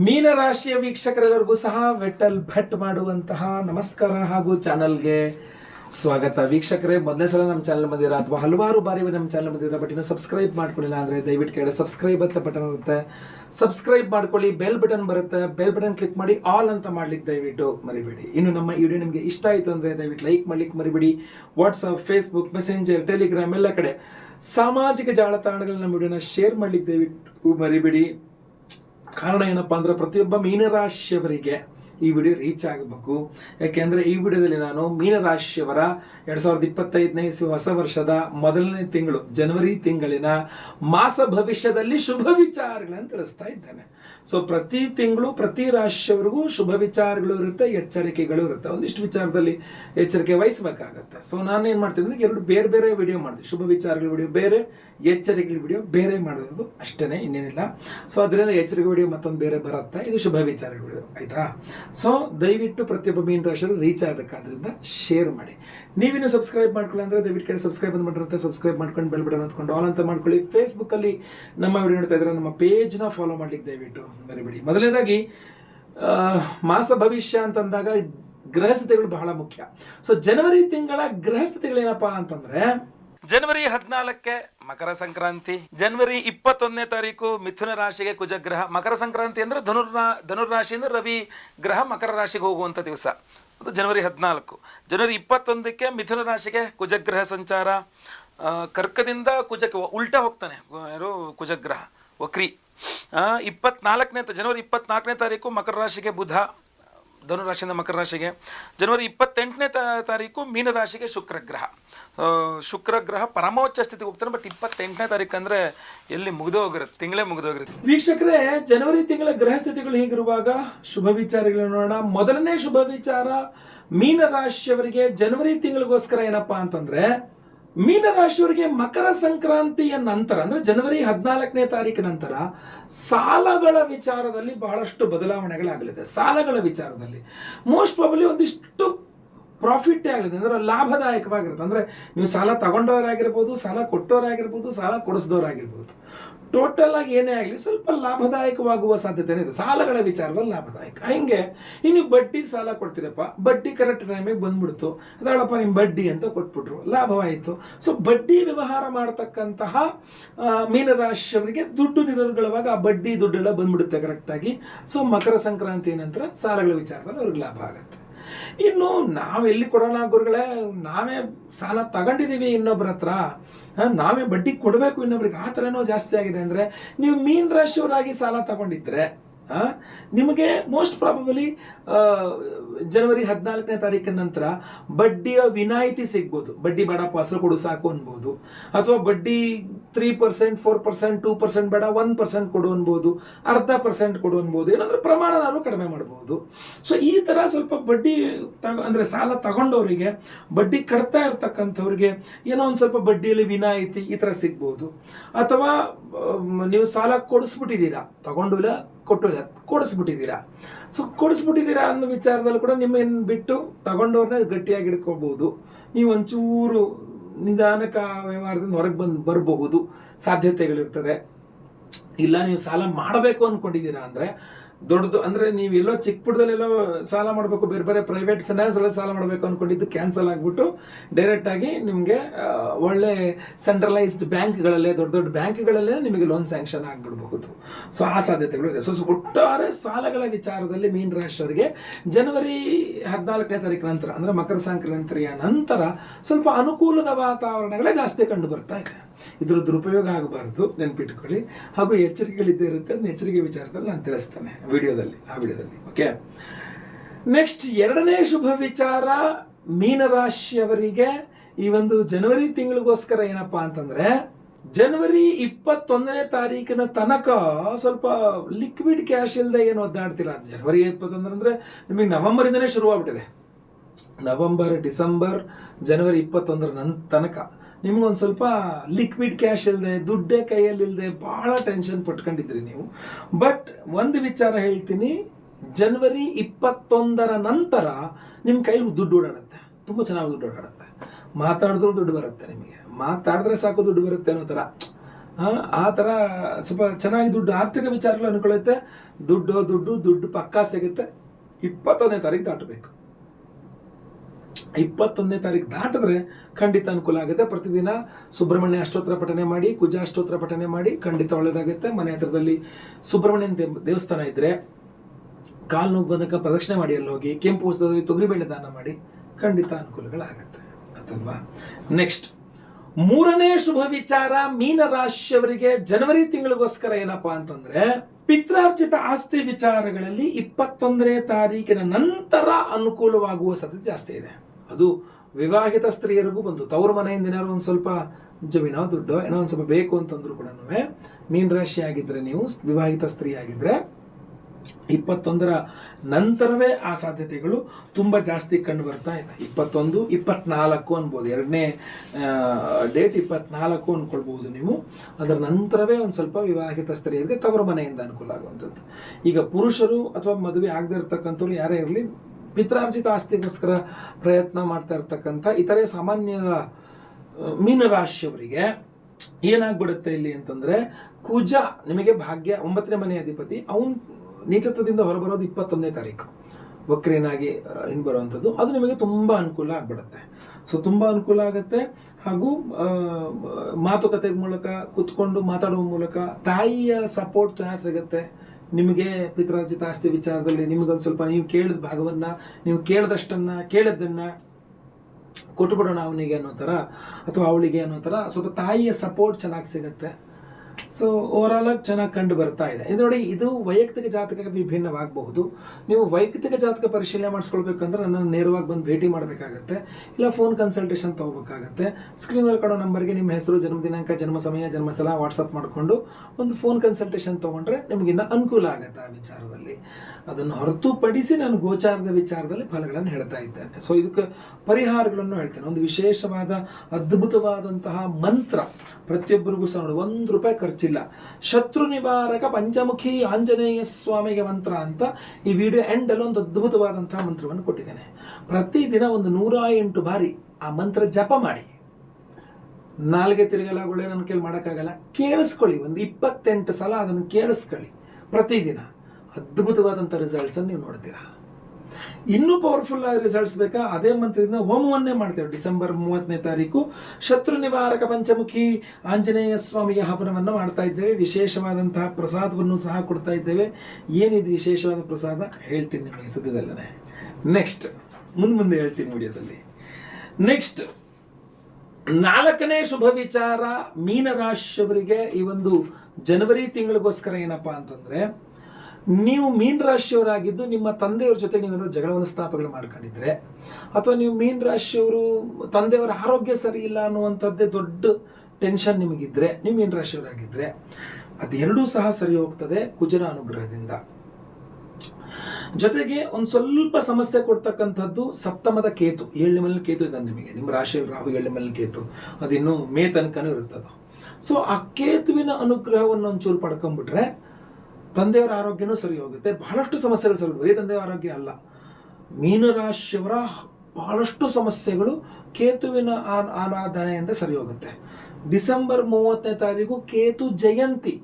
ಮೀನರಾಶಿಯ ವೀಕ್ಷಕರೆಲ್ಲರಿಗೂ ಸಹ ವೆಟ್ಟಲ್ ಭಟ್ ಮಾಡುವಂತಹ ನಮಸ್ಕಾರ ಹಾಗೂ ಚಾನಲ್ಗೆ ಸ್ವಾಗತ. ವೀಕ್ಷಕರೇ, ಮೊದಲನೇ ಸಲ ನಮ್ಮ ಚಾನಲ್ ಬಂದಿರ ಅಥವಾ ಹಲವಾರು ಬಾರಿ ನಮ್ಮ ಚಾನಲ್ ಬಂದಿರ ಬಟ್ ಇನ್ನು ಸಬ್ಸ್ಕ್ರೈಬ್ ಮಾಡ್ಕೊಳ್ಳಿಲ್ಲ ಅಂದರೆ ದಯವಿಟ್ಟು ಕೇಳಿ ಸಬ್ಸ್ಕ್ರೈಬ್ ಅಂತ ಬಟನ್ ಇರುತ್ತೆ. ಸಬ್ಸ್ಕ್ರೈಬ್ ಮಾಡ್ಕೊಳ್ಳಿ ಬೆಲ್ ಬಟನ್ ಬರುತ್ತೆ. ಬೆಲ್ ಬಟನ್ ಕ್ಲಿಕ್ ಮಾಡಿ ಆಲ್ ಅಂತ ಮಾಡ್ಲಿಕ್ಕೆ ದಯವಿಟ್ಟು ಮರಿಬೇಡಿ. ಇನ್ನು ನಮ್ಮ ವಿಡಿಯೋ ನಿಮಗೆ ಇಷ್ಟ ಆಯಿತು ಅಂದರೆ ದಯವಿಟ್ಟು ಲೈಕ್ ಮಾಡ್ಲಿಕ್ಕೆ ಮರಿಬೇಡಿ. ವಾಟ್ಸಪ್ ಫೇಸ್ಬುಕ್ ಮೆಸೆಂಜರ್ ಟೆಲಿಗ್ರಾಮ್ ಎಲ್ಲ ಕಡೆ ಸಾಮಾಜಿಕ ಜಾಲತಾಣಗಳಲ್ಲಿ ನಮ್ಮ ವಿಡಿಯೋನ ಶೇರ್ ಮಾಡ್ಲಿಕ್ಕೆ ದಯವಿಟ್ಟು ಮರಿಬೇಡಿ. ಕಾರಣ ಏನಪ್ಪಾ ಅಂದ್ರೆ ಪ್ರತಿಯೊಬ್ಬ ಮೀನರಾಶಿಯವರಿಗೆ ಈ ವಿಡಿಯೋ ರೀಚ್ ಆಗಬೇಕು. ಯಾಕೆಂದ್ರೆ ಈ ವಿಡಿಯೋದಲ್ಲಿ ನಾನು ಮೀನರಾಶಿಯವರ ಎರಡ್ ಸಾವಿರದ ಇಪ್ಪತ್ತೈದನೇ ಹೊಸ ವರ್ಷದ ಮೊದಲನೇ ತಿಂಗಳು, ಜನವರಿ ತಿಂಗಳಿನ ಮಾಸ ಭವಿಷ್ಯದಲ್ಲಿ ಶುಭ ವಿಚಾರಗಳನ್ನು ತಿಳಿಸ್ತಾ ಇದ್ದೇನೆ. ಸೊ ಪ್ರತಿ ತಿಂಗಳು ಪ್ರತಿ ರಾಶಿಯವರಿಗೂ ಶುಭ ವಿಚಾರಗಳು ಇರುತ್ತೆ, ಎಚ್ಚರಿಕೆಗಳು ಇರುತ್ತೆ. ಒಂದಿಷ್ಟು ವಿಚಾರದಲ್ಲಿ ಎಚ್ಚರಿಕೆ ವಹಿಸಬೇಕಾಗತ್ತೆ. ಸೊ ನಾನು ಏನು ಮಾಡ್ತೀನಿ ಅಂದರೆ ಎರಡು ಬೇರೆ ಬೇರೆ ವಿಡಿಯೋ ಮಾಡಿದೆ ಶುಭ ವಿಚಾರಗಳ ವಿಡಿಯೋ ಬೇರೆ, ಎಚ್ಚರಿಕೆಗಳ ವಿಡಿಯೋ ಬೇರೆ ಮಾಡೋದು ಅಷ್ಟೇ ಇನ್ನೇನಿಲ್ಲ. ಸೊ ಅದರಿಂದ ಎಚ್ಚರಿಕೆ ವಿಡಿಯೋ ಮತ್ತೊಂದು ಬೇರೆ ಬರುತ್ತೆ? ಇದು ಶುಭ ವಿಚಾರಗಳು ವಿಡಿಯೋ, ಆಯ್ತಾ? ಸೊ ದಯವಿಟ್ಟು ಪ್ರತಿಯೊಬ್ಬ ಮೀನ್ ರಾಶಿಯರು ರೀಚ್ ಆಗಬೇಕಾದ್ರಿಂದ ಶೇರ್ ಮಾಡಿ. ನೀವಿನ್ನು ಸಬ್ಸ್ಕ್ರೈಬ್ ಮಾಡ್ಕೊಳ್ಳಿ ಅಂದರೆ ದಯವಿಟ್ಟು ಕಡೆ ಸಬ್ಸ್ಕ್ರೈಬ್ ಅಂತ ಸಬ್ಸ್ಕ್ರೈಬ್ ಮಾಡ್ಕೊಂಡು ಬೆಲ್ ಬಟನ್ ಅಂದ್ಕೊಂಡು ಆಲ್ ಅಂತ ಮಾಡ್ಕೊಳ್ಳಿ. ಫೇಸ್ಬುಕ್ಕಲ್ಲಿ ನಮ್ಮ ವಿಡಿಯೋ ನೋಡ್ತಾ ಇದ್ರೆ ನಮ್ಮ ಪೇಜ್ನ ಫಾಲೋ ಮಾಡ್ಲಿಕ್ಕೆ ದಯವಿಟ್ಟು ಮರಿಬೇಡಿ. ಮೊದಲನೇದಾಗಿ ಮಾಸ ಭವಿಷ್ಯ ಅಂತಂದಾಗ ಗ್ರಹಸ್ಥಿತಿಗಳು ಬಹಳ ಮುಖ್ಯ. ಸೊ ಜನವರಿ ತಿಂಗಳ ಗ್ರಹಸ್ಥಿತಿಗಳೇನಪ್ಪಾ ಅಂತಂದ್ರೆ ಜನವರಿ ಹದಿನಾಲ್ಕಕ್ಕೆ ಮಕರ ಸಂಕ್ರಾಂತಿ, ಜನವರಿ ಇಪ್ಪತ್ತೊಂದನೇ ತಾರೀಕು ಮಿಥುನ ರಾಶಿಗೆ ಕುಜಗ್ರಹ. ಮಕರ ಸಂಕ್ರಾಂತಿ ಅಂದ್ರೆ ಧನುರ್ ಧನುರ್ರಾಶಿಯಿಂದ ರವಿ ಗ್ರಹ ಮಕರ ರಾಶಿಗೆ ಹೋಗುವಂಥ ದಿವಸ. ಅದು ಜನವರಿ ಹದಿನಾಲ್ಕು. ಜನವರಿ ಇಪ್ಪತ್ತೊಂದಕ್ಕೆ ಮಿಥುನ ರಾಶಿಗೆ ಕುಜಗ್ರಹ ಸಂಚಾರ. ಕರ್ಕದಿಂದ ಕುಜಕ್ಕೆ ಉಲ್ಟಾ ಹೋಗ್ತಾನೆ. ಯಾರು? ಕುಜಗ್ರಹ, ವಕ್ರಿ. ಇಪ್ಪತ್ನಾಲ್ಕನೇ ಜನವರಿ ಇಪ್ಪತ್ನಾಲ್ಕನೇ ತಾರೀಕು ಮಕರ ರಾಶಿಗೆ ಬುಧ. ಧನುರಾಶಿಯಿಂದ ಮಕರ ರಾಶಿಗೆ. ಜನವರಿ ಇಪ್ಪತ್ತೆಂಟನೇ ತಾರೀಕು ಮೀನ ರಾಶಿಗೆ ಶುಕ್ರಗ್ರಹ ಶುಕ್ರ ಗ್ರಹ ಪರಮೋಚ್ಚ ಸ್ಥಿತಿಗೆ ಹೋಗ್ತಾರೆ ಬಟ್ ಇಪ್ಪತ್ತೆಂಟನೇ ತಾರೀಕು ಅಂದರೆ ಎಲ್ಲಿ ಮುಗಿದೋಗಿರುತ್ತೆ ತಿಂಗಳೇ ಮುಗಿದೋಗಿರುತ್ತೆ ವೀಕ್ಷಕರೇ, ಜನವರಿ ತಿಂಗಳ ಗ್ರಹ ಸ್ಥಿತಿಗಳು ಹೀಗಿರುವಾಗ ಶುಭ ವಿಚಾರಗಳನ್ನು ನೋಡೋಣ. ಮೊದಲನೇ ಶುಭ ವಿಚಾರ ಮೀನರಾಶಿಯವರಿಗೆ ಜನವರಿ ತಿಂಗಳಿಗೋಸ್ಕರ ಏನಪ್ಪಾ ಅಂತಂದ್ರೆ ಮೀನರಾಶಿಯವರಿಗೆ ಮಕರ ಸಂಕ್ರಾಂತಿಯ ನಂತರ, ಅಂದ್ರೆ ಜನವರಿ ಹದಿನಾಲ್ಕನೇ ತಾರೀಕು ನಂತರ, ಸಾಲಗಳ ವಿಚಾರದಲ್ಲಿ ಬಹಳಷ್ಟು ಬದಲಾವಣೆಗಳಾಗಲಿದೆ. ಸಾಲಗಳ ವಿಚಾರದಲ್ಲಿ. ಮೋಸ್ಟ್ ಪ್ರಾಬಲಿ ಒಂದಿಷ್ಟು ಪ್ರಾಫಿಟ್ ಆಗಲಿದೆ ಅಂದ್ರೆ ಲಾಭದಾಯಕವಾಗಿರುತ್ತೆ. ಅಂದ್ರೆ ನೀವು ಸಾಲ ತಗೊಂಡವರಾಗಿರ್ಬೋದು, ಸಾಲ ಕೊಟ್ಟವರಾಗಿರ್ಬೋದು, ಸಾಲ ಕೊಡಿಸಿದವರಾಗಿರ್ಬೋದು. ಟೋಟಲ್ ಆಗಿ ಏನೇ ಆಗಲಿ ಸ್ವಲ್ಪ ಲಾಭದಾಯಕವಾಗುವ ಸಾಧ್ಯತೆ ಇದೆ. ಸಾಲಗಳ ವಿಚಾರದಲ್ಲಿ ಲಾಭದಾಯಕ. ಹಿಂಗೆ, ಇನ್ನು ಬಡ್ಡಿಗೆ ಸಾಲ ಕೊಡ್ತೀರಪ್ಪ. ಬಡ್ಡಿ ಕರೆಕ್ಟ್ ಟೈಮಿಗೆ ಬಂದ್ಬಿಡ್ತು. ಅದಾಳಪ್ಪ ನಿಮ್ಮ ಬಡ್ಡಿ ಅಂತ ಕೊಟ್ಬಿಟ್ರು. ಲಾಭವಾಯಿತು. ಸೊ ಬಡ್ಡಿ ವ್ಯವಹಾರ ಮಾಡತಕ್ಕಂತಹ ಮೀನರಾಶಿಯವರಿಗೆ ದುಡ್ಡು ನಿರರ್ಗಳವಾಗ ಆ ಬಡ್ಡಿ ದುಡ್ಡೆಲ್ಲ ಬಂದ್ಬಿಡುತ್ತೆ ಕರೆಕ್ಟಾಗಿ ಸೊ ಮಕರ ಸಂಕ್ರಾಂತಿ ನಂತರ ಸಾಲಗಳ ವಿಚಾರದಲ್ಲಿ ಅವ್ರಿಗೆ ಲಾಭ ಆಗುತ್ತೆ. ಇನ್ನು ನಾವೆಲ್ಲಿ ಕೊಡೋಣ ಗುರುಗಳೇ? ನಾವೇ ಸಾಲ ತಗೊಂಡಿದ್ದೀವಿ ಇನ್ನೊಬ್ರ ಹತ್ರ. ನಾವೇ ಬಡ್ಡಿ ಕೊಡಬೇಕು ಇನ್ನೊಬ್ರಿಗೆ. ಆ ಥರನೋ ಜಾಸ್ತಿ ಆಗಿದೆ ಅಂದರೆ ನೀವು ಮೀನ್ ರಾಶಿಯವರಾಗಿ ಸಾಲ ತಗೊಂಡಿದ್ರೆ ನಿಮಗೆ ಮೋಸ್ಟ್ ಪ್ರಾಬಬಲಿ ಜನವರಿ ಹದಿನಾಲ್ಕನೇ ತಾರೀಕಿನ ನಂತರ ಬಡ್ಡಿಯ ವಿನಾಯಿತಿ ಸಿಗ್ಬೋದು. ಬಡ್ಡಿ ಬೇಡಪ್ಪ ಅಸಲು ಕೊಡು, ಸಾಕು ಅನ್ಬೋದು. ಅಥವಾ ಬಡ್ಡಿ three percent four percent two percent ಬೇಡ ಒನ್ ಪರ್ಸೆಂಟ್ ಕೊಡು ಅನ್ಬೋದು, ಅರ್ಧ ಪರ್ಸೆಂಟ್ ಕೊಡು ಅನ್ಬೋದು, ಏನಂದ್ರೆ ಪ್ರಮಾಣನಾರು ಕಡಿಮೆ ಮಾಡ್ಬೋದು. ಸೊ ಈ ಥರ ಸ್ವಲ್ಪ ಬಡ್ಡಿ ಅಂದ್ರೆ ಸಾಲ ತಗೊಂಡವರಿಗೆ, ಬಡ್ಡಿ ಕಟ್ತಾ ಇರ್ತಕ್ಕಂಥವ್ರಿಗೆ ಏನೋ ಒಂದು ಸ್ವಲ್ಪ ಬಡ್ಡಿಯಲ್ಲಿ ವಿನಾಯಿತಿ ಈ ಥರ ಸಿಗ್ಬೋದು. ಅಥವಾ ನೀವು ಸಾಲ ಕೊಡಿಸ್ಬಿಟ್ಟಿದ್ದೀರಾ, ತಗೊಂಡು ಇಲ್ಲ, ಕೊಟ್ಟು ಕೊಡಿಸ್ಬಿಟ್ಟಿದ್ದೀರಾ. ಸೊ ಕೊಡಿಸ್ಬಿಟ್ಟಿದ್ದೀರಾ ಅನ್ನೋ ವಿಚಾರದಲ್ಲಿ ಕೂಡ ನಿಮ್ಮನ್ನು ಬಿಟ್ಟು ತಗೊಂಡವ್ರನ್ನ ಗಟ್ಟಿಯಾಗಿ ಹಿಡ್ಕೋಬಹುದು ನೀವು ಒಂಚೂರು ನಿಧಾನಕ ವ್ಯವಹಾರದಿಂದ ಹೊರಗೆ ಬಂದು ಬರಬಹುದು ಸಾಧ್ಯತೆಗಳಿರ್ತದೆ. ಇಲ್ಲ ನೀವು ಸಾಲ ಮಾಡಬೇಕು ಅನ್ಕೊಂಡಿದ್ದೀರಾ ಅಂದ್ರೆ ದೊಡ್ಡದು ಅಂದ್ರೆ ನೀವು ಎಲ್ಲೋ ಚಿಕ್ಕ ಪುಟ್ಟದಲ್ಲೆಲ್ಲೋ ಸಾಲ ಮಾಡಬೇಕು, ಬೇರೆ ಬೇರೆ ಪ್ರೈವೇಟ್ ಫೈನಾನ್ಸ್ ಎಲ್ಲ ಸಾಲ ಮಾಡಬೇಕು ಅನ್ಕೊಂಡಿದ್ದು ಕ್ಯಾನ್ಸಲ್ ಆಗಿಬಿಟ್ಟು ಡೈರೆಕ್ಟ್ ಆಗಿ ನಿಮಗೆ ಒಳ್ಳೆ ಸೆಂಟ್ರಲೈಸ್ಡ್ ಬ್ಯಾಂಕ್ಗಳಲ್ಲೇ, ದೊಡ್ಡ ದೊಡ್ಡ ಬ್ಯಾಂಕ್ಗಳಲ್ಲೇ ನಿಮಗೆ ಲೋನ್ ಸ್ಯಾಂಕ್ಷನ್ ಆಗಿಬಿಡಬಹುದು. ಸೊ ಆ ಸಾಧ್ಯತೆಗಳು ಇದೆ. ಸೊ ಒಟ್ಟಾರೆ ಸಾಲಗಳ ವಿಚಾರದಲ್ಲಿ ಮೀನ್ ರಾಶಿಯವರಿಗೆ ಜನವರಿ ಹದಿನಾಲ್ಕನೇ ತಾರೀಕು ನಂತರ, ಅಂದ್ರೆ ಮಕರ ಸಂಕ್ರಾಂತಿಯ ನಂತರ ಸ್ವಲ್ಪ ಅನುಕೂಲದ ವಾತಾವರಣಗಳೇ ಜಾಸ್ತಿ ಕಂಡು ಬರ್ತಾ ಇದೆ. ಇದ್ರ ದುರುಪಯೋಗ ಆಗಬಾರ್ದು, ನೆನ್ಪಿಟ್ಕೊಳ್ಳಿ. ಹಾಗೂ ಎಚ್ಚರಿಕೆಗಳಿದ್ದೇ ಇರುತ್ತೆ, ಅದನ್ನ ಎಚ್ಚರಿಕೆ ವಿಚಾರದಲ್ಲಿ ನಾನು ತಿಳಿಸ್ತೇನೆ ವಿಡಿಯೋದಲ್ಲಿ, ಆ ವಿಡಿಯೋದಲ್ಲಿ ಓಕೆ ನೆಕ್ಸ್ಟ್ ಎರಡನೇ ಶುಭ ವಿಚಾರ, ಮೀನರಾಶಿಯವರಿಗೆ ಈ ಒಂದು ಜನವರಿ ತಿಂಗಳಿಗೋಸ್ಕರ ಏನಪ್ಪಾ ಅಂತಂದ್ರೆ, ಜನವರಿ ಇಪ್ಪತ್ತೊಂದನೇ ತಾರೀಕಿನ ತನಕ ಸ್ವಲ್ಪ ಲಿಕ್ವಿಡ್ ಕ್ಯಾಶ್ ಇಲ್ಲದೆ ಏನು ಒದ್ದಾಡ್ತಿಲ್ಲ. ಜನವರಿ ಇಪ್ಪತ್ತೊಂದರ ಅಂದ್ರೆ ನಿಮಗೆ ನವೆಂಬರಿಂದನೇ ಶುರುವಾಗ್ಬಿಟ್ಟಿದೆ. ನವೆಂಬರ್, ಡಿಸೆಂಬರ್, ಜನವರಿ ಇಪ್ಪತ್ತೊಂದರ ನನ್ ತನಕ. ನಿಮ್ಗೊಂದು ಸ್ವಲ್ಪ ಲಿಕ್ವಿಡ್ ಕ್ಯಾಶ್ ಇಲ್ಲದೆ ದುಡ್ಡೇ ಕೈಯಲ್ಲಿ ಇಲ್ಲದೆ ಭಾಳ ಟೆನ್ಷನ್ ಪಟ್ಕೊಂಡಿದ್ರಿ ನೀವು. ಬಟ್ ಒಂದು ವಿಚಾರ ಹೇಳ್ತೀನಿ ಜನವರಿ ಇಪ್ಪತ್ತೊಂದರ ನಂತರ ನಿಮ್ಮ ಕೈಲಿ ದುಡ್ಡು ಓಡಾಡುತ್ತೆ. ತುಂಬ ಚೆನ್ನಾಗಿ ದುಡ್ಡು ಓಡಾಡುತ್ತೆ. ಮಾತಾಡಿದ್ರು ದುಡ್ಡು ಬರುತ್ತೆ ನಿಮಗೆ. ಮಾತಾಡಿದ್ರೆ ಸಾಕು ದುಡ್ಡು ಬರುತ್ತೆ ಅನ್ನೋ ಥರ. ಆ, ಥರ ಸ್ವಲ್ಪ ಚೆನ್ನಾಗಿ ದುಡ್ಡು ಆರ್ಥಿಕ ವಿಚಾರಗಳು ಅನ್ಕೊಳ್ಳುತ್ತೆ ದುಡ್ಡು ದುಡ್ಡು ದುಡ್ಡು ಪಕ್ಕಾ ಸಿಗುತ್ತೆ. ಇಪ್ಪತ್ತೊಂದನೇ ತಾರೀಕು ದಾಟಬೇಕು. ಇಪ್ಪತ್ತೊಂದನೇ ತಾರೀಕು ದಾಟಿದ್ರೆ ಖಂಡಿತ ಅನುಕೂಲ ಆಗುತ್ತೆ. ಪ್ರತಿದಿನ ಸುಬ್ರಹ್ಮಣ್ಯ ಅಷ್ಟೋತ್ತರ ಪಠನೆ ಮಾಡಿ ಕುಜ ಅಷ್ಟೋತ್ತರ ಪಠನೆ ಮಾಡಿ ಖಂಡಿತ ಒಳ್ಳೆಯದಾಗುತ್ತೆ ಮನೆ ಹತ್ರದಲ್ಲಿ ಸುಬ್ರಹ್ಮಣ್ಯನ ದೇವ- ದೇವಸ್ಥಾನ ಇದ್ದರೆ ಕಾಲು ನೋವು ಪ್ರದಕ್ಷಿಣೆ ಮಾಡಿ ಅಲ್ಲಿ ಹೋಗಿ, ಕೆಂಪು ವಸ್ತ್ರದಲ್ಲಿ ತೊಗರಿಬೇಳೆ ದಾನ ಮಾಡಿ ಖಂಡಿತ ಅನುಕೂಲಗಳಾಗತ್ತೆ. ಅದಲ್ವಾ ನೆಕ್ಸ್ಟ್ ಮೂರನೇ ಶುಭ ವಿಚಾರ ಮೀನರಾಶಿಯವರಿಗೆ ಜನವರಿ ತಿಂಗಳಿಗೋಸ್ಕರ ಏನಪ್ಪಾ ಅಂತಂದ್ರೆ ಪಿತ್ರಾರ್ಜಿತ ಆಸ್ತಿ ವಿಚಾರಗಳಲ್ಲಿ ಇಪ್ಪತ್ತೊಂದನೇ ತಾರೀಕಿನ ನಂತರ ಅನುಕೂಲವಾಗುವ ಸಾಧ್ಯತೆ ಜಾಸ್ತಿ ಇದೆ. ಅದು ವಿವಾಹಿತ ಸ್ತ್ರೀಯರಿಗೂ ಬಂತು. ತವ್ರ ಮನೆಯಿಂದ ಏನಾದ್ರು ಒಂದು ಸ್ವಲ್ಪ ಜಮೀನೋ ದುಡ್ಡು ಏನೋ ಒಂದು ಸ್ವಲ್ಪ ಬೇಕು ಅಂತಂದ್ರು ಕೂಡ ಮೀನ ರಾಶಿ ಆಗಿದ್ರೆ ನೀವು ವಿವಾಹಿತ ಸ್ತ್ರೀ ಆಗಿದ್ರೆ ಇಪ್ಪತ್ತೊಂದರ ನಂತರವೇ ಆ ಸಾಧ್ಯತೆಗಳು ತುಂಬ ಜಾಸ್ತಿ ಕಂಡು ಬರ್ತಾ ಇದೆ. ಇಪ್ಪತ್ತೊಂದು, ಇಪ್ಪತ್ನಾಲ್ಕು ಅನ್ಬೋದು. ಎರಡನೇ ಡೇಟ್ ಇಪ್ಪತ್ನಾಲ್ಕು ಅಂದ್ಕೊಳ್ಬೋದು ನೀವು. ಅದರ ನಂತರವೇ ಒಂದು ಸ್ವಲ್ಪ ವಿವಾಹಿತ ಸ್ತ್ರೀಯರಿಗೆ ತವರ ಮನೆಯಿಂದ ಅನುಕೂಲ ಆಗುವಂಥದ್ದು. ಈಗ ಪುರುಷರು ಅಥವಾ ಮದುವೆ ಆಗದೆ ಇರ್ತಕ್ಕಂಥವ್ರು ಯಾರೇ ಇರಲಿ ಪಿತ್ರಾರ್ಜಿತ ಆಸ್ತಿಗೋಸ್ಕರ ಪ್ರಯತ್ನ ಮಾಡ್ತಾ ಇರ್ತಕ್ಕಂಥ ಇತರೆ ಸಾಮಾನ್ಯ ಮೀನರಾಶಿಯವರಿಗೆ ಏನಾಗ್ಬಿಡುತ್ತೆ ಇಲ್ಲಿ ಅಂತಂದ್ರೆ, ಕುಜ ನಿಮಗೆ ಭಾಗ್ಯ ಒಂಬತ್ತನೇ ಮನೆ ಅಧಿಪತಿ, ಅವನ್ ನೀಚತ್ವದಿಂದ ಹೊರಬರೋದು ಇಪ್ಪತ್ತೊಂದನೇ ತಾರೀಕು. ವಕ್ರೇನಾಗಿ ಹಿಂಗೆ ಬರುವಂಥದ್ದು ಅದು ನಿಮಗೆ ತುಂಬ ಅನುಕೂಲ ಆಗ್ಬಿಡುತ್ತೆ. ಸೊ ತುಂಬ ಅನುಕೂಲ ಆಗುತ್ತೆ. ಹಾಗೂ ಮಾತುಕತೆ ಮೂಲಕ, ಕೂತ್ಕೊಂಡು ಮಾತಾಡುವ ಮೂಲಕ ತಾಯಿಯ ಸಪೋರ್ಟ್ ಚೆನ್ನಾಗಿ ಸಿಗುತ್ತೆ. ನಿಮಗೆ ಪಿತ್ರಾರ್ಜಿತ ಆಸ್ತಿ ವಿಚಾರದಲ್ಲಿ ನಿಮಗೊಂದು ಸ್ವಲ್ಪ ನೀವು ಕೇಳಿದ ಭಾಗವನ್ನ, ನೀವು ಕೇಳಿದಷ್ಟನ್ನು ಕೇಳಿದ್ದನ್ನು ಕೊಟ್ಟುಬಿಡೋಣ ಅವನಿಗೆ ಅನ್ನೋ ಥರ ಅಥವಾ ಅವಳಿಗೆ ಅನ್ನೋ ಥರ ಸ್ವಲ್ಪ ತಾಯಿಯ ಸಪೋರ್ಟ್ ಚೆನ್ನಾಗಿ ಸಿಗುತ್ತೆ. ಸೊ ಓವರಾಲ್ ಆಗಿ ಚೆನ್ನಾಗಿ ಕಂಡು ಬರ್ತಾ ಇದೆ. ಇದು ನೋಡಿ, ಇದು ವೈಯಕ್ತಿಕ ಜಾತಕಕ್ಕೆ ವಿಭಿನ್ನವಾಗಬಹುದು. ನೀವು ವೈಯಕ್ತಿಕ ಜಾತಕ ಪರಿಶೀಲನೆ ಮಾಡಿಸ್ಕೊಳ್ಬೇಕಂದ್ರೆ ನನ್ನನ್ನು ನೇರವಾಗಿ ಬಂದು ಭೇಟಿ ಮಾಡಬೇಕಾಗತ್ತೆ. ಇಲ್ಲ ಫೋನ್ ಕನ್ಸಲ್ಟೇಷನ್ ತೊಗೋಬೇಕಾಗತ್ತೆ. ಸ್ಕ್ರೀನ್ ಮೇಲೆ ಕೊಡೋ ನಂಬರ್ಗೆ ನಿಮ್ಮ ಹೆಸರು, ಜನ್ಮ ದಿನಾಂಕ, ಜನ್ಮ ಸಮಯ ಜನ್ಮಸ್ಥಳ ವಾಟ್ಸಪ್ ಮಾಡಿಕೊಂಡು ಒಂದು ಫೋನ್ ಕನ್ಸಲ್ಟೇಷನ್ ತೊಗೊಂಡ್ರೆ ನಿಮಗಿನ್ನ ಅನುಕೂಲ ಆಗುತ್ತೆ ಆ ವಿಚಾರದಲ್ಲಿ. ಅದನ್ನು ಹೊರತುಪಡಿಸಿ ನಾನು ಗೋಚಾರದ ವಿಚಾರದಲ್ಲಿ ಫಲಗಳನ್ನು ಹೇಳ್ತಾ ಇದ್ದೇನೆ. ಸೊ ಇದಕ್ಕೆ ಪರಿಹಾರಗಳನ್ನು ಹೇಳ್ತೇನೆ. ಒಂದು ವಿಶೇಷವಾದ, ಅದ್ಭುತವಾದಂತಹ ಮಂತ್ರ ಪ್ರತಿಯೊಬ್ಬರಿಗೂ ಸಹ ಒಂದು ರೂಪಾಯಿ ಖರ್ಚಿಲ್ಲ ಶತ್ರು ನಿವಾರಕ ಪಂಚಮುಖಿ ಆಂಜನೇಯ ಸ್ವಾಮಿಗೆ ಮಂತ್ರ ಅಂತ ಈ ವಿಡಿಯೋ ಎಂಡಲ್ಲಿ ಒಂದು ಅದ್ಭುತವಾದಂತಹ ಮಂತ್ರವನ್ನು ಕೊಟ್ಟಿದ್ದೇನೆ. ಪ್ರತಿದಿನ ಒಂದು ನೂರ ಎಂಟು ಬಾರಿ ಆ ಮಂತ್ರ ಜಪ ಮಾಡಿ. ನಾಲ್ಗೆ ತಿರುಗಲಾಗುಳೆ ನನ್ನ ಕೇಳಿ ಮಾಡೋಕ್ಕಾಗಲ್ಲ. ಕೇಳಿಸ್ಕೊಳ್ಳಿ, ಒಂದು ಇಪ್ಪತ್ತೆಂಟು ಸಲ ಅದನ್ನು ಕೇಳಿಸ್ಕೊಳ್ಳಿ ಪ್ರತಿದಿನ ಅದ್ಭುತವಾದಂಥ ರಿಸಲ್ಟ್ಸನ್ನು ನೀವು ನೋಡ್ತೀರಾ. ಇನ್ನೂ ಪವರ್ಫುಲ್ ಆಗಿ ರಿಸಲ್ಟ್ಸ್ ಬೇಕಾ? ಅದೇ ಮಂತ್ರದಿಂದ ಹೋಮವನ್ನೇ ಮಾಡ್ತೇವೆ. ಡಿಸೆಂಬರ್ ಮೂವತ್ತನೇ ತಾರೀಕು ಶತ್ರು ನಿವಾರಕ ಪಂಚಮುಖಿ ಆಂಜನೇಯ ಸ್ವಾಮಿಯ ಹವನವನ್ನು ಮಾಡ್ತಾ ಇದ್ದೇವೆ. ವಿಶೇಷವಾದಂತಹ ಪ್ರಸಾದವನ್ನು ಸಹ ಕೊಡ್ತಾ ಇದ್ದೇವೆ. ಏನಿದು ವಿಶೇಷವಾದ ಪ್ರಸಾದ? ಹೇಳ್ತೀನಿ ನಿಮಗೆ ಸದ್ಯದಲ್ಲೇ ನೆಕ್ಸ್ಟ್ ಮುಂದೆ ಮುಂದೆ ಹೇಳ್ತೀನಿ ವಿಡಿಯೋದಲ್ಲಿ. ನೆಕ್ಸ್ಟ್ ನಾಲ್ಕನೇ ಶುಭ ವಿಚಾರ ಮೀನರಾಶಿಯವರಿಗೆ ಈ ಒಂದು ಜನವರಿ ತಿಂಗಳಿಗೋಸ್ಕರ ಏನಪ್ಪಾ ಅಂತಂದ್ರೆ ನೀವು ಮೀನ್ ರಾಶಿಯವರಾಗಿದ್ದು ನಿಮ್ಮ ತಂದೆಯವ್ರ ಜೊತೆ ನೀವೇನಾದ್ರು ಜಗಳವನ್ನು ಮನಸ್ತಾಪಗಳು ಮಾಡ್ಕೊಂಡಿದ್ರೆ, ಅಥವಾ ನೀವು ಮೀನ್ ರಾಶಿಯವರು ತಂದೆಯವರ ಆರೋಗ್ಯ ಸರಿ ಇಲ್ಲ ಅನ್ನುವಂಥದ್ದೇ ದೊಡ್ಡ ಟೆನ್ಷನ್ ನಿಮಗಿದ್ರೆ, ನೀವು ಮೀನ್ ರಾಶಿಯವರಾಗಿದ್ರೆ ಅದೆರಡೂ ಸಹ ಸರಿ ಹೋಗ್ತದೆ ಕುಜನ ಅನುಗ್ರಹದಿಂದ. ಜೊತೆಗೆ ಒಂದು ಸ್ವಲ್ಪ ಸಮಸ್ಯೆ ಕೊಡ್ತಕ್ಕಂಥದ್ದು ಸಪ್ತಮದ ಕೇತು. ಏಳನೇ ಮೇಲೆ ಕೇತು ಇದ್ದಾನೆ ನಿಮಗೆ. ನಿಮ್ಮ ರಾಶಿಯಲ್ಲಿ ರಾಹು ಏಳನೇ ಮೇಲೆ ಕೇತು. ಅದಿನ್ನು ಮೇ ತನಕನೂ ಇರುತ್ತದು. ಸೊ ಆ ಕೇತುವಿನ ಅನುಗ್ರಹವನ್ನು ಒಂಚೂರು ಪಡ್ಕೊಂಡ್ಬಿಟ್ರೆ ತಂದೆಯವರ ಆರೋಗ್ಯನೂ ಸರಿ ಹೋಗುತ್ತೆ. ಬಹಳಷ್ಟು ಸಮಸ್ಯೆಗಳು ಸರಿ ಬರೀ ತಂದೆಯವರ ಆರೋಗ್ಯ ಅಲ್ಲ. ಮೀನರಾಶಿಯವರ ಬಹಳಷ್ಟು ಸಮಸ್ಯೆಗಳು ಕೇತುವಿನ ಆರಾಧನೆಯಿಂದ ಸರಿ ಹೋಗುತ್ತೆ. ಡಿಸೆಂಬರ್ ಮೂವತ್ತನೇ ತಾರೀಕು ಕೇತು ಜಯಂತಿ.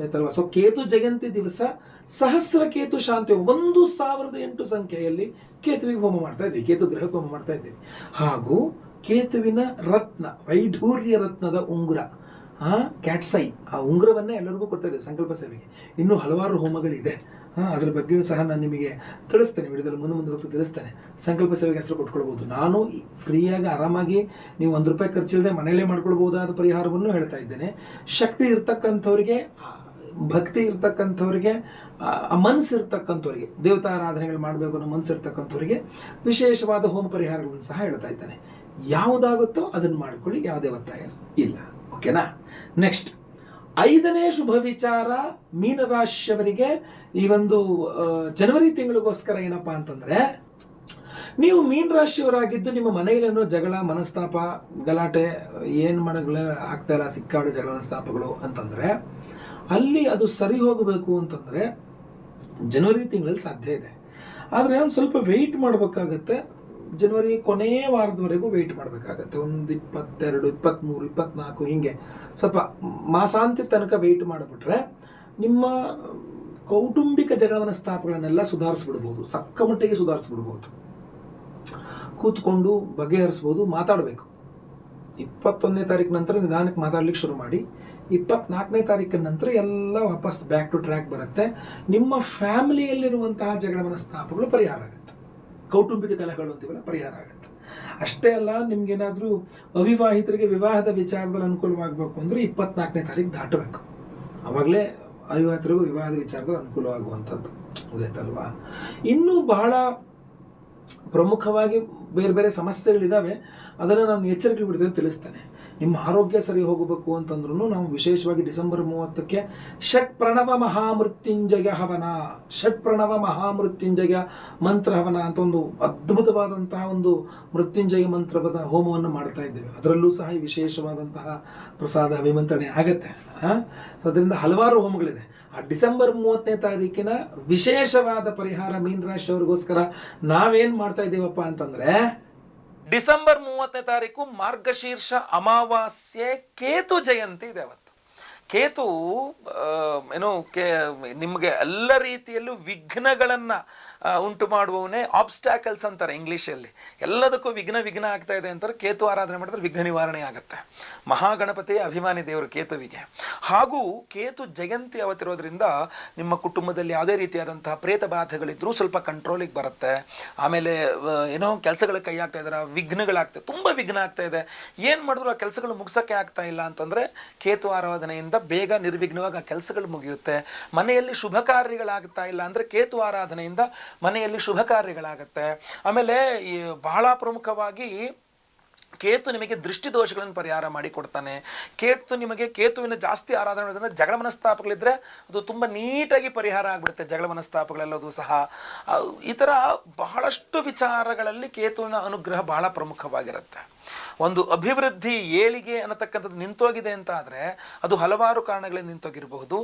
ಆಯ್ತಲ್ವಾ? ಸೊ ಕೇತು ಜಯಂತಿ ದಿವಸ ಸಹಸ್ರ ಕೇತು ಶಾಂತಿ ಒಂದು ಸಾವಿರದ ಎಂಟು ಸಂಖ್ಯೆಯಲ್ಲಿ ಕೇತುವಿಗೆ ಹೋಮ ಮಾಡ್ತಾ ಇದ್ದೀವಿ. ಕೇತು ಗ್ರಹಕ್ಕೆ ಹೋಮ ಮಾಡ್ತಾ ಇದ್ದೀವಿ. ಹಾಗೂ ಕೇತುವಿನ ರತ್ನ, ವೈಢೂರ್ಯ ರತ್ನದ ಉಂಗುರ. ಕ್ಯಾಟ್ಸೈ ಆ ಉಂಗುರವನ್ನೇ ಎಲ್ಲರಿಗೂ ಕೊಡ್ತಾ ಇದೆ ಸಂಕಲ್ಪ ಸೇವೆಗೆ. ಇನ್ನೂ ಹಲವಾರು ಹೋಮಗಳಿದೆ. ಹಾಂ ಅದ್ರ ಬಗ್ಗೆಯೂ ಸಹ ನಾನು ನಿಮಗೆ ತಿಳಿಸ್ತೇನೆ. ವಿಡಿಯೋದಲ್ಲಿ ಮುಂದೆ ಮುಂದೆ ಹೊತ್ತು ತಿಳಿಸ್ತೇನೆ. ಸಂಕಲ್ಪ ಸೇವೆಗೆ ಹೆಸರು ಕೊಟ್ಕೊಳ್ಬೋದು. ನಾನು ಫ್ರೀಯಾಗಿ ಆರಾಮಾಗಿ ನೀವು ಒಂದು ರೂಪಾಯಿ ಖರ್ಚಿಲ್ಲದೆ ಮನೆಯಲ್ಲೇ ಮಾಡ್ಕೊಳ್ಬಹುದಾದ ಪರಿಹಾರವನ್ನು ಹೇಳ್ತಾ ಇದ್ದೇನೆ. ಶಕ್ತಿ ಇರ್ತಕ್ಕಂಥವ್ರಿಗೆ ಭಕ್ತಿ ಇರ್ತಕ್ಕಂಥವ್ರಿಗೆ ಆ, ಮನಸ್ಸು ಇರ್ತಕ್ಕಂಥವ್ರಿಗೆ ದೇವತಾ ಆರಾಧನೆಗಳು ಮಾಡಬೇಕು ಅನ್ನೋ ಮನಸ್ಸು ಇರ್ತಕ್ಕಂಥವ್ರಿಗೆ ವಿಶೇಷವಾದ ಹೋಮ ಪರಿಹಾರಗಳನ್ನು ಸಹ ಹೇಳ್ತಾ ಇದ್ದೇನೆ. ಯಾವುದಾಗುತ್ತೋ ಅದನ್ನು ಮಾಡ್ಕೊಳ್ಳಿ. ಯಾವುದೇ ಒತ್ತಾಯ ಇಲ್ಲ. ಓಕೆನಾ? ನೆಕ್ಸ್ಟ್ ಐದನೇ ಶುಭ ವಿಚಾರ ಮೀನರಾಶಿಯವರಿಗೆ ಈ ಒಂದು ಜನವರಿ ತಿಂಗಳಿಗೋಸ್ಕರ ಏನಪ್ಪಾ ಅಂತಂದರೆ, ನೀವು ಮೀನ ರಾಶಿಯವರಾಗಿದ್ದು ನಿಮ್ಮ ಮನೆಯಲ್ಲೇನೋ ಜಗಳ, ಮನಸ್ತಾಪ, ಗಲಾಟೆ, ಏನು ಮಾಡೋಗಳ ಆಗ್ತಾ ಇಲ್ಲ, ಸಿಕ್ಕಾಡು ಜಗಳ, ಮನಸ್ತಾಪಗಳು ಅಂತಂದ್ರೆ, ಅಲ್ಲಿ ಅದು ಸರಿ ಹೋಗಬೇಕು ಅಂತಂದರೆ, ಜನವರಿ ತಿಂಗಳಲ್ಲಿ ಸಾಧ್ಯ ಇದೆ. ಆದರೆ ಒಂದು ಸ್ವಲ್ಪ ವೆಯ್ಟ್ ಮಾಡಬೇಕಾಗತ್ತೆ. ಜನವರಿ ಕೊನೆಯ ವಾರದವರೆಗೂ ವೆಯ್ಟ್ ಮಾಡಬೇಕಾಗತ್ತೆ. ಒಂದು ಇಪ್ಪತ್ತೆರಡು ಇಪ್ಪತ್ತ್ಮೂರು ಇಪ್ಪತ್ನಾಲ್ಕು, ಹೀಗೆ. ಸ್ವಲ್ಪ ಮಾಸಾಂತ್ಯ ತನಕ ವೇಟ್ ಮಾಡಿಬಿಟ್ರೆ ನಿಮ್ಮ ಕೌಟುಂಬಿಕ ಜಗಳ ಸ್ಥಾಪಗಳನ್ನೆಲ್ಲ ಸುಧಾರಿಸ್ಬಿಡ್ಬೋದು. ಸಕ್ಕ ಮಟ್ಟಿಗೆ ಸುಧಾರಿಸ್ಬಿಡ್ಬೋದು. ಕೂತ್ಕೊಂಡು ಬಗೆಹರಿಸ್ಬೋದು, ಮಾತಾಡಬೇಕು. ಇಪ್ಪತ್ತೊಂದನೇ ತಾರೀಕು ನಂತರ ನಿಧಾನಕ್ಕೆ ಮಾತಾಡ್ಲಿಕ್ಕೆ ಶುರು ಮಾಡಿ. ಇಪ್ಪತ್ನಾಲ್ಕನೇ ತಾರೀಕಿನ ನಂತರ ಎಲ್ಲ ವಾಪಸ್ ಬ್ಯಾಕ್ ಟು ಟ್ರ್ಯಾಕ್ ಬರುತ್ತೆ. ನಿಮ್ಮ ಫ್ಯಾಮಿಲಿಯಲ್ಲಿರುವಂತಹ ಜಗಳ ಮನಸ್ತಾಪಗಳು ಪರಿಹಾರ ಆಗುತ್ತೆ. ಕೌಟುಂಬಿಕ ಕಲಹಗಳು ಅಂತೀವಲ್ಲ, ಪರಿಹಾರ ಆಗುತ್ತೆ. ಅಷ್ಟೇ ಅಲ್ಲ, ನಿಮ್ಗೇನಾದರೂ ಅವಿವಾಹಿತರಿಗೆ ವಿವಾಹದ ವಿಚಾರದಲ್ಲಿ ಅನುಕೂಲವಾಗಬೇಕು ಅಂದರೆ ಇಪ್ಪತ್ನಾಲ್ಕನೇ ತಾರೀಕು ದಾಟಬೇಕು. ಆವಾಗಲೇ ಅವಿವಾಹಿತರಿಗೂ ವಿವಾಹದ ವಿಚಾರದಲ್ಲಿ ಅನುಕೂಲವಾಗುವಂಥದ್ದು ಗೊತ್ತಾಯ್ತಲ್ವಾ ಇನ್ನೂ ಬಹಳ ಪ್ರಮುಖವಾಗಿ ಬೇರೆ ಬೇರೆ ಸಮಸ್ಯೆಗಳಿದ್ದಾವೆ ಅದನ್ನು ನಾನು ಎಚ್ಚರಿಕೆ ಬಿಡದಲ್ಲಿ ತಿಳಿಸ್ತೇನೆ. ನಿಮ್ಮ ಆರೋಗ್ಯ ಸರಿ ಹೋಗಬೇಕು ಅಂತಂದ್ರೂ ನಾವು ವಿಶೇಷವಾಗಿ ಡಿಸೆಂಬರ್ ಮೂವತ್ತಕ್ಕೆ ಷಟ್ ಪ್ರಣವ ಮಹಾಮೃತ್ಯುಂಜಯ ಹವನ. ಷಟ್ ಪ್ರಣವ ಮಹಾಮೃತ್ಯುಂಜಯ ಮಂತ್ರ ಹವನ ಅಂತ ಒಂದು ಅದ್ಭುತವಾದಂತಹ ಒಂದು ಮೃತ್ಯುಂಜಯ ಮಂತ್ರದ ಹೋಮವನ್ನು ಮಾಡ್ತಾ ಇದ್ದೇವೆ. ಅದರಲ್ಲೂ ಸಹ ಈ ವಿಶೇಷವಾದಂತಹ ಪ್ರಸಾದ ವಿಮಂತ್ರಣೆ ಆಗತ್ತೆ. ಅದರಿಂದ ಹಲವಾರು ಹೋಮಗಳಿದೆ. ಆ ಡಿಸೆಂಬರ್ ಮೂವತ್ತನೇ ತಾರೀಕಿನ ವಿಶೇಷವಾದ ಪರಿಹಾರ ಮೀನರಾಶಿಯವರಿಗೋಸ್ಕರ ನಾವೇನ್ ಮಾಡ್ತಾ ಇದ್ದೀವಪ್ಪ ಅಂತಂದ್ರೆ ಡಿಸೆಂಬರ್ ಮೂವತ್ತನೇ ತಾರೀಕು ಮಾರ್ಗಶೀರ್ಷ ಅಮಾವಾಸ್ಯೆ ಕೇತು ಜಯಂತಿ ಇದೆ ಅವತ್ತು ಕೇತು ಏನು ಕೇ, ನಿಮಗೆ ಎಲ್ಲ ರೀತಿಯಲ್ಲೂ ವಿಘ್ನಗಳನ್ನು ಉಂಟು ಮಾಡುವವನೇ ಆಬ್ಸ್ಟ್ಯಾಕಲ್ಸ್ ಅಂತಾರೆ ಇಂಗ್ಲೀಷಲ್ಲಿ. ಎಲ್ಲದಕ್ಕೂ ವಿಘ್ನ ವಿಘ್ನ ಆಗ್ತಾ ಇದೆ ಅಂತಾರೆ. ಕೇತು ಆರಾಧನೆ ಮಾಡಿದ್ರೆ ವಿಘ್ನ ನಿವಾರಣೆ ಆಗುತ್ತೆ. ಮಹಾಗಣಪತಿಯ ಅಭಿಮಾನಿ ದೇವರು ಕೇತುವಿಗೆ. ಹಾಗೂ ಕೇತು ಜಯಂತಿ ಅವತ್ತಿರೋದ್ರಿಂದ ನಿಮ್ಮ ಕುಟುಂಬದಲ್ಲಿ ಯಾವುದೇ ರೀತಿಯಾದಂತಹ ಪ್ರೇತ ಬಾಧೆಗಳಿದ್ರೂ ಸ್ವಲ್ಪ ಕಂಟ್ರೋಲಿಗೆ ಬರುತ್ತೆ. ಆಮೇಲೆ ಏನೋ ಕೆಲಸಗಳ ಕೈ ಆಗ್ತಾ ಇದ್ದಾರೆ ವಿಘ್ನಗಳಾಗ್ತದೆ ತುಂಬ ವಿಘ್ನ ಆಗ್ತಾ ಇದೆ. ಏನು ಮಾಡಿದ್ರು ಆ ಕೆಲಸಗಳು ಮುಗಿಸೋಕ್ಕೆ ಆಗ್ತಾ ಇಲ್ಲ ಅಂತಂದರೆ ಕೇತು ಆರಾಧನೆಯಿಂದ ಬೇಗ ನಿರ್ವಿಘ್ನವಾಗಿ ಆ ಕೆಲಸಗಳು ಮುಗಿಯುತ್ತೆ. ಮನೆಯಲ್ಲಿ ಶುಭ ಕಾರ್ಯಗಳಾಗ್ತಾ ಇಲ್ಲ ಅಂದರೆ ಕೇತು ಆರಾಧನೆಯಿಂದ ಮನೆಯಲ್ಲಿ ಶುಭ ಕಾರ್ಯಗಳಾಗುತ್ತೆ. ಆಮೇಲೆ ಈ ಬಹಳ ಪ್ರಮುಖವಾಗಿ ಕೇತು ನಿಮಗೆ ದೃಷ್ಟಿ ದೋಷಗಳನ್ನು ಪರಿಹಾರ ಮಾಡಿ ಕೊಡ್ತಾನೆ. ಕೇತು ನಿಮಗೆ ಕೇತುವಿನ ಜಾಸ್ತಿ ಆರಾಧನೆ ಮಾಡೋದ್ರಿಂದ ಜಗಳ ಮನಸ್ತಾಪಗಳಿದ್ರೆ ಅದು ತುಂಬ ನೀಟಾಗಿ ಪರಿಹಾರ ಆಗ್ಬಿಡುತ್ತೆ, ಜಗಳ ಮನಸ್ತಾಪಗಳೆಲ್ಲದು ಸಹ. ಈ ಥರ ಬಹಳಷ್ಟು ವಿಚಾರಗಳಲ್ಲಿ ಕೇತುವಿನ ಅನುಗ್ರಹ ಬಹಳ ಪ್ರಮುಖವಾಗಿರುತ್ತೆ. ಒಂದು ಅಭಿವೃದ್ಧಿ ಏಳಿಗೆ ಅನ್ನತಕ್ಕಂಥದ್ದು ನಿಂತೋಗಿದೆ ಅಂತ ಆದರೆ ಅದು ಹಲವಾರು ಕಾರಣಗಳಿಂದ ನಿಂತೋಗಿರಬಹುದು.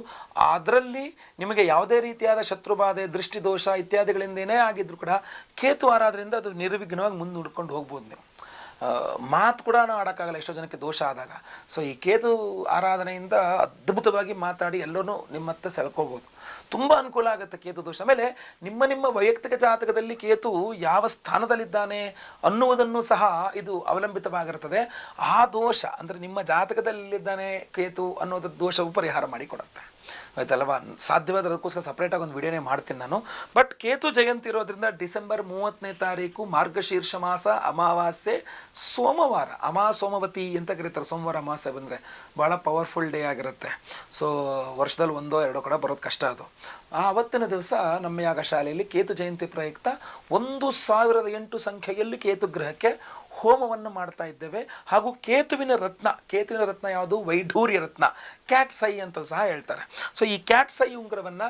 ಅದರಲ್ಲಿ ನಿಮಗೆ ಯಾವುದೇ ರೀತಿಯಾದ ಶತ್ರುಬಾಧೆ, ದೃಷ್ಟಿದೋಷ ಇತ್ಯಾದಿಗಳಿಂದ ಏನೇ ಆಗಿದ್ರು ಕೂಡ ಕೇತು ಆರಾದ್ರಿಂದ ಅದು ನಿರ್ವಿಘ್ನವಾಗಿ ಮುಂದೂಡ್ಕೊಂಡು ಹೋಗ್ಬೋದು ನೀವು. ಮಾತು ಕೂಡ ನಾವು ಆಡೋಕ್ಕಾಗಲ್ಲ, ಎಷ್ಟೋ ಜನಕ್ಕೆ ದೋಷ ಆದಾಗ. ಸೊ ಈ ಕೇತು ಆರಾಧನೆಯಿಂದ ಅದ್ಭುತವಾಗಿ ಮಾತಾಡಿ ಎಲ್ಲರೂ ನಿಮ್ಮ ಹತ್ರ ಸೆಳ್ಕೋಬೋದು ತುಂಬ ಅನುಕೂಲ ಆಗುತ್ತೆ ಕೇತು ದೋಷ. ಆಮೇಲೆ ನಿಮ್ಮ ನಿಮ್ಮ ವೈಯಕ್ತಿಕ ಜಾತಕದಲ್ಲಿ ಕೇತು ಯಾವ ಸ್ಥಾನದಲ್ಲಿದ್ದಾನೆ ಅನ್ನುವುದನ್ನು ಸಹ ಇದು ಅವಲಂಬಿತವಾಗಿರುತ್ತದೆ. ಆ ದೋಷ, ಅಂದರೆ ನಿಮ್ಮ ಜಾತಕದಲ್ಲಿದ್ದಾನೆ ಕೇತು ಅನ್ನೋದ್ರ ದೋಷವು ಪರಿಹಾರ ಮಾಡಿಕೊಡುತ್ತೆ. ಆಯ್ತಲ್ವಾ? ಸಾಧ್ಯವಾದ್ರೆ ಅದಕ್ಕೋಸ್ಕರ ಸಪ್ರೇಟಾಗಿ ಒಂದು ವಿಡಿಯೋನೇ ಮಾಡ್ತೀನಿ ನಾನು. ಬಟ್ ಕೇತು ಜಯಂತಿ ಇರೋದ್ರಿಂದ ಡಿಸೆಂಬರ್ ಮೂವತ್ತನೇ ತಾರೀಕು ಮಾರ್ಗಶೀರ್ಷ ಮಾಸ, ಅಮಾವಾಸ್ಯೆ, ಸೋಮವಾರ, ಅಮಾ ಸೋಮವತಿ ಅಂತ ಕರೀತಾರೆ. ಸೋಮವಾರ, ಅಮಾವಾಸ್ಯೆ ಬಂದರೆ ಭಾಳ ಪವರ್ಫುಲ್ ಡೇ ಆಗಿರುತ್ತೆ. ಸೊ ವರ್ಷದಲ್ಲಿ ಒಂದೋ ಎರಡೋ ಕಡೆ ಬರೋದು ಕಷ್ಟ ಅದು. ಆ ಅವತ್ತಿನ ದಿವಸ ನಮ್ಮ ಯಾಗ ಶಾಲೆಯಲ್ಲಿ ಕೇತು ಜಯಂತಿ ಪ್ರಯುಕ್ತ ಒಂದು ಸಾವಿರದ ಎಂಟು ಸಂಖ್ಯೆಯಲ್ಲಿ ಕೇತು ಗ್ರಹಕ್ಕೆ ಹೋಮವನ್ನು ಮಾಡ್ತಾ ಇದ್ದೇವೆ. ಹಾಗೂ ಕೇತುವಿನ ರತ್ನ ಕೇತುವಿನ ರತ್ನ ಯಾವುದು? ವೈಢೂರ್ಯ ರತ್ನ ಕ್ಯಾಟ್ ಸೈ ಅಂತ ಸಹ ಹೇಳ್ತಾರೆ. ಸೊ ಈ ಕ್ಯಾಟ್ ಸೈ ಉಂಗುರವನ್ನು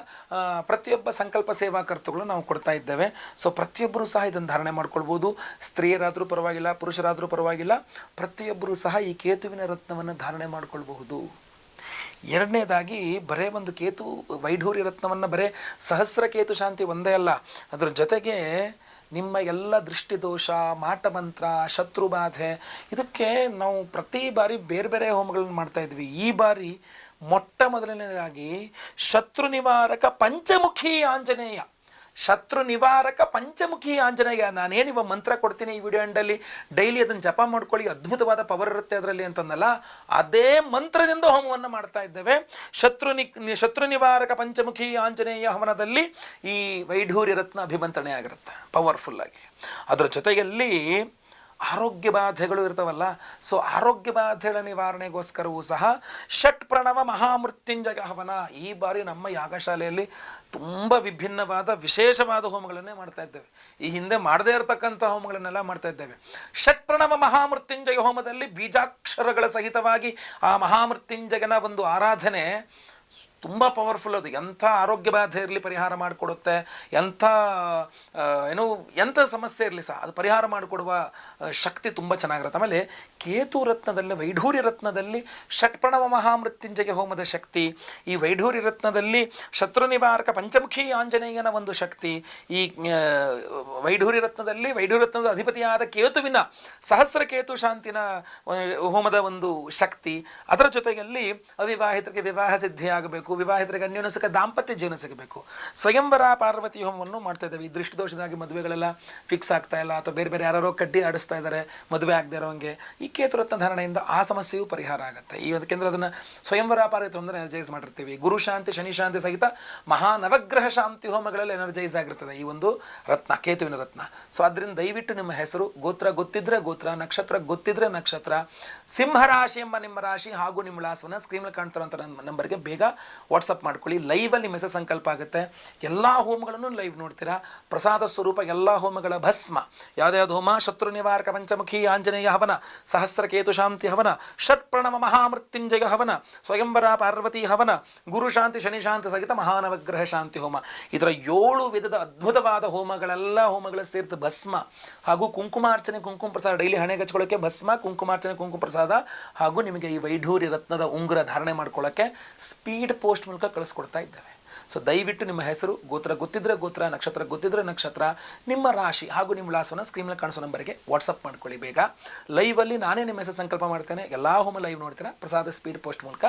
ಪ್ರತಿಯೊಬ್ಬ ಸಂಕಲ್ಪ ಸೇವಾಕರ್ತುಗಳು ನಾವು ಕೊಡ್ತಾ ಇದ್ದೇವೆ. ಸೊ ಪ್ರತಿಯೊಬ್ಬರು ಸಹ ಇದನ್ನು ಧಾರಣೆ ಮಾಡ್ಕೊಳ್ಬೋದು. ಸ್ತ್ರೀಯರಾದರೂ ಪರವಾಗಿಲ್ಲ, ಪುರುಷರಾದರೂ ಪರವಾಗಿಲ್ಲ, ಪ್ರತಿಯೊಬ್ಬರು ಸಹ ಈ ಕೇತುವಿನ ರತ್ನವನ್ನು ಧಾರಣೆ ಮಾಡಿಕೊಳ್ಬಹುದು. ಎರಡನೇದಾಗಿ, ಬರೇ ಒಂದು ಕೇತು ವೈಢೂರ್ಯ ರತ್ನವನ್ನು ಬರೇ ಸಹಸ್ರ ಕೇತು ಶಾಂತಿ ಒಂದೇ ಅಲ್ಲ. ಅದರ ಜೊತೆಗೆ ನಿಮ್ಮ ಎಲ್ಲ ದೃಷ್ಟಿದೋಷ, ಮಾಟಮಂತ್ರ, ಶತ್ರುಬಾಧೆ, ಇದಕ್ಕೆ ನಾವು ಪ್ರತಿ ಬಾರಿ ಬೇರೆ ಬೇರೆ ಹೋಮಗಳನ್ನು ಮಾಡ್ತಾ ಇದ್ವಿ. ಈ ಬಾರಿ ಮೊಟ್ಟ ಮೊದಲನೇದಾಗಿ ಶತ್ರು ನಿವಾರಕ ಪಂಚಮುಖಿ ಆಂಜನೇಯ. ಶತ್ರು ನಿವಾರಕ ಪಂಚಮುಖಿ ಆಂಜನೇಯ ನಾನೇನಿವ ಮಂತ್ರ ಕೊಡ್ತೀನಿ ಈ ವಿಡಿಯೋ ಎಂಡಲ್ಲಿ ಡೈಲಿ ಅದನ್ನು ಜಪ ಮಾಡ್ಕೊಳ್ಳಿ, ಅದ್ಭುತವಾದ ಪವರ್ ಇರುತ್ತೆ ಅದರಲ್ಲಿ ಅಂತಂದಲ್ಲ, ಅದೇ ಮಂತ್ರದಿಂದ ಹೋಮವನ್ನು ಮಾಡ್ತಾ ಇದ್ದೇವೆ. ಶತ್ರು ನಿ ಶತ್ರು ನಿವಾರಕ ಪಂಚಮುಖಿ ಆಂಜನೇಯ ಹವನದಲ್ಲಿ ಈ ವೈಢೂರ್ಯ ರತ್ನ ಅಭಿಮಂತ್ರಣೆ ಆಗಿರುತ್ತೆ ಪವರ್ಫುಲ್ ಆಗಿ. ಅದರ ಜೊತೆಯಲ್ಲಿ ಆರೋಗ್ಯ ಬಾಧೆಗಳು ಇರ್ತವಲ್ಲ ಸೊ ಆರೋಗ್ಯ ಬಾಧೆಗಳ ನಿವಾರಣೆಗೋಸ್ಕರವೂ ಸಹ ಷಟ್ ಪ್ರಣವ ಮಹಾಮೃತ್ಯುಂಜಯ ಹವನ ಈ ಬಾರಿ ನಮ್ಮ ಯಾಗಶಾಲೆಯಲ್ಲಿ ತುಂಬ ವಿಭಿನ್ನವಾದ, ವಿಶೇಷವಾದ ಹೋಮಗಳನ್ನೇ ಮಾಡ್ತಾ ಇದ್ದೇವೆ. ಈ ಹಿಂದೆ ಮಾಡದೇ ಇರತಕ್ಕಂಥ ಹೋಮಗಳನ್ನೆಲ್ಲ ಮಾಡ್ತಾ ಇದ್ದೇವೆ. ಷಟ್ ಪ್ರಣವ ಮಹಾಮೃತ್ಯುಂಜಯ ಹೋಮದಲ್ಲಿ ಬೀಜಾಕ್ಷರಗಳ ಸಹಿತವಾಗಿ ಆ ಮಹಾಮೃತ್ಯುಂಜಯನ ಒಂದು ಆರಾಧನೆ ತುಂಬ ಪವರ್ಫುಲ್ ಅದು. ಎಂಥ ಆರೋಗ್ಯ ಬಾಧೆ ಇರಲಿ ಪರಿಹಾರ ಮಾಡಿಕೊಡುತ್ತೆ, ಎಂಥ ಏನು, ಎಂಥ ಸಮಸ್ಯೆ ಇರಲಿ ಸಹ ಅದು ಪರಿಹಾರ ಮಾಡಿಕೊಡುವ ಶಕ್ತಿ ತುಂಬ ಚೆನ್ನಾಗಿರುತ್ತೆ. ಆಮೇಲೆ ಕೇತು ರತ್ನದಲ್ಲಿ, ವೈಢೂರ್ಯ ರತ್ನದಲ್ಲಿ ಷಟ್ಪ್ರಣವ ಮಹಾಮೃತ್ಯುಂಜಯ ಹೋಮದ ಶಕ್ತಿ, ಈ ವೈಢೂರ್ಯ ರತ್ನದಲ್ಲಿ ಶತ್ರು ನಿವಾರಕ ಪಂಚಮುಖಿ ಆಂಜನೇಯನ ಒಂದು ಶಕ್ತಿ, ಈ ವೈಢೂರ್ಯ ರತ್ನದಲ್ಲಿ, ವೈಢೂರ್ಯ ರತ್ನದ ಅಧಿಪತಿಯಾದ ಕೇತುವಿನ ಸಹಸ್ರ ಕೇತು ಶಾಂತಿನ ಹೋಮದ ಒಂದು ಶಕ್ತಿ, ಅದರ ಜೊತೆಯಲ್ಲಿ ಅವಿವಾಹಿತರಿಗೆ ವಿವಾಹ ಸಿದ್ಧಿಯಾಗಬೇಕು. ವಿವಾಹಿತರಿಗೆ ಸಿಕ್ಕ ದಾಂಪತ್ಯ ಜೀವನ ಸಿಗಬೇಕು. ಸ್ವಯಂವರ ಪಾರ್ವತಿ ಹೋಮವನ್ನು ಮಾಡ್ತಾ ಇದ್ದಾವೆ. ಈ ದೃಷ್ಟಿದೋಷದಾಗಿ ಮದುವೆಗಳೆಲ್ಲ ಫಿಕ್ಸ್ ಆಗ್ತಾ ಇಲ್ಲ. ಅಥವಾ ಬೇರೆ ಬೇರೆ ಯಾರೋ ಕಡ್ಡಿ ಆಡಿಸ್ತಾ ಇದ್ದಾರೆ. ಮದುವೆ ಆಗದೆ ಇರೋಂಗೆ ಈ ಕೇತುರತ್ನ ಧಾರಣೆಯಿಂದ ಆ ಸಮಸ್ಯೆಯೂ ಪರಿಹಾರ ಆಗುತ್ತೆ. ಈ ಯಾಕೆಂದ್ರೆ ಅದನ್ನು ಸ್ವಯಂವರ ಪಾರ್ವತಿ ಹೋಮದಲ್ಲಿ ಎನರ್ಜೈಸ್ ಮಾಡಿರ್ತೀವಿ. ಗುರು ಶಾಂತಿ, ಶನಿ ಶಾಂತಿ ಸಹಿತ ಮಹಾ ನವಗ್ರಹ ಶಾಂತಿ ಹೋಮಗಳಲ್ಲಿ ಎನರ್ಜೈಸ್ ಆಗಿರ್ತದೆ ಈ ಒಂದು ರತ್ನ, ಕೇತುವಿನ ರತ್ನ. ಸೊ ಅದರಿಂದ ದಯವಿಟ್ಟು ನಿಮ್ಮ ಹೆಸರು, ಗೋತ್ರ ಗೊತ್ತಿದ್ರೆ ಗೋತ್ರ, ನಕ್ಷತ್ರ ಗೊತ್ತಿದ್ರೆ ನಕ್ಷತ್ರ ಸಿಂಹರಾಶಿ ಎಂಬ ನಿಮ್ಮ ರಾಶಿ ಹಾಗೂ ನಿಮ್ಮ ವಿಳಾಸವನ್ನು ಸ್ಕ್ರೀನ್ ಕಾಣ್ತಾರಂತ ನನ್ನ ನಂಬರ್ಗೆ ಬೇಗ ವಾಟ್ಸಪ್ ಮಾಡ್ಕೊಳ್ಳಿ. ಲೈವಲ್ಲಿ ಮೆಸೇಜ್ ಸಂಕಲ್ಪ ಆಗುತ್ತೆ. ಎಲ್ಲ ಹೋಮಗಳನ್ನು ಲೈವ್ ನೋಡ್ತೀರಾ? ಪ್ರಸಾದ ಸ್ವರೂಪ ಎಲ್ಲ ಹೋಮಗಳ ಭಸ್ಮ. ಯಾವ್ದ್ಯಾವ್ದು ಹೋಮ? ಶತ್ರು ನಿವಾರಕ ಪಂಚಮುಖಿ ಆಂಜನೇಯ ಹವನ. ಸಹಸ್ರ ಕೇತು ಶಾಂತಿ ಹವನ. ಷಟ್ಪ್ರಣವ ಮಹಾಮೃತ್ಯುಂಜಯ ಹವನ. ಸ್ವಯಂವರ ಪಾರ್ವತಿ ಹವನ. ಗುರು ಶಾಂತಿ, ಶನಿ ಶಾಂತಿ ಸಹಿತ ಮಹಾನವಗ್ರಹ ಶಾಂತಿ ಹೋಮ. ಇದರ ಏಳು ವಿಧದ ಅದ್ಭುತವಾದ ಹೋಮಗಳೆಲ್ಲ ಹೋಮಗಳ ಸೇರಿದ ಭಸ್ಮ. ಹಾಗೂ ಕುಂಕುಮಾರ್ಚನೆ ಕುಂಕುಮ ಪ್ರಸಾದ ಡೈಲಿ ಹಣೆ ಹಚ್ಕೊಳ್ಳೋಕೆ ಭಸ್ಮ, ಕುಂಕುಮಾರ್ಚನೆ ಕುಂಕುಮ ಪ್ರಸಾದ ಹಾಗೂ ನಿಮಗೆ ಈ ವೈಢೂರ್ಯ ರತ್ನದ ಉಂಗುರ ಧಾರಣೆ ಮಾಡ್ಕೊಳ್ಳೋಕ್ಕೆ ಸ್ಪೀಡ್ ಪೋಸ್ಟ್ ಮೂಲಕ ಕಳಿಸ್ಕೊಡ್ತಾ ಇದ್ದೇವೆ. ಸೊ ದಯವಿಟ್ಟು ನಿಮ್ಮ ಹೆಸರು, ಗೋತ್ರ ಗೊತ್ತಿದ್ರೆ ಗೋತ್ರ, ನಕ್ಷತ್ರ ಗೊತ್ತಿದ್ರೆ ನಕ್ಷತ್ರ, ನಿಮ್ಮ ರಾಶಿ ಹಾಗೂ ನಿಮ್ಮ ವಿಳಾಸವನ್ನು ಸ್ಕ್ರೀನಲ್ಲಿ ಕಾಣಿಸೋ ನಂಬರ್ಗೆ ವಾಟ್ಸಪ್ ಮಾಡ್ಕೊಳ್ಳಿ ಬೇಗ. ಲೈವಲ್ಲಿ ನಾನೇ ನಿಮ್ಮ ಹೆಸರು ಸಂಕಲ್ಪ ಮಾಡ್ತೇನೆ. ಎಲ್ಲ ಹೋಮ ಲೈವ್ ನೋಡ್ತೇನೆ ಪ್ರಸಾದ ಸ್ಪೀಡ್ ಪೋಸ್ಟ್ ಮೂಲಕ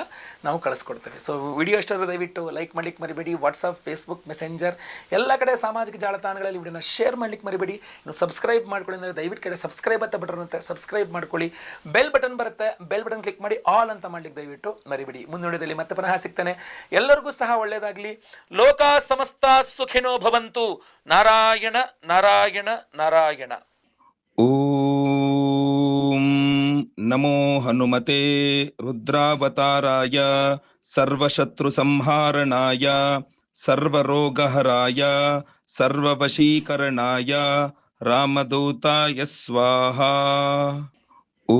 ನಾವು ಕಳಿಸ್ಕೊಡ್ತೇವೆ. ಸೊ ವಿಡಿಯೋ ಇಷ್ಟಾದರೆ ದಯವಿಟ್ಟು ಲೈಕ್ ಮಾಡ್ಲಿಕ್ಕೆ ಮರಿಬೇಡಿ. ವಾಟ್ಸಪ್ ಫೇಸ್ಬುಕ್ ಮೆಸೆಂಜರ್ ಎಲ್ಲ ಕಡೆ ಸಾಮಾಜಿಕ ಜಾಲತಾಣಗಳಲ್ಲಿ ವಿಡಿಯೋನ ಶೇರ್ ಮಾಡ್ಲಿಕ್ಕೆ ಮರಿಬೇಡಿ. ಇನ್ನು ಸಬ್ಸ್ಕ್ರೈಬ್ ಮಾಡ್ಕೊಳ್ಳಿ ಅಂದರೆ ದಯವಿಟ್ಟು ಕಡೆ ಸಬ್ಸ್ಕ್ರೈಬ್ ಅಂತ ಬಟನ್ ಅಂತ ಸಬ್ಸ್ಕ್ರೈಬ್ ಮಾಡ್ಕೊಳ್ಳಿ. ಬೆಲ್ ಬಟನ್ ಬರುತ್ತೆ. ಬೆಲ್ ಬಟನ್ ಕ್ಲಿಕ್ ಮಾಡಿ ಆಲ್ ಅಂತ ಮಾಡ್ಲಿಕ್ಕೆ ದಯವಿಟ್ಟು ಮರಿಬೇಡಿ. ಮುಂದಿನ ಮತ್ತೆ ಪುನಃ ಸಿಗ್ತಾನೆ. ಎಲ್ಲರಿಗೂ ಸಹ ಒಳ್ಳೆಯದಾಗಲಿ ಲೋಕ ಸಮಸ್ತ ಸುಖಿನೋ ಭವಂತು. ನಾರಾಯಣ ನಾರಾಯಣ ನಾರಾಯಣ. ಓಂ ನಮೋ ಹನುಮತೆ ರುದ್ರಾವತಾರಾಯ, ಸರ್ವಶತ್ರು ಸಂಹಾರಣಾಯ, ಸರ್ವರೋಗಹರಾಯ, ಸರ್ವವಶೀಕರಣಾಯ, ರಾಮದೂತಾಯ ಸ್ವಾಹ. ಓ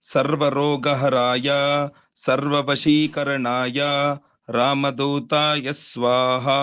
सर्वरोगहराय सर्ववशीकरणाय रामदूताय स्वाहा।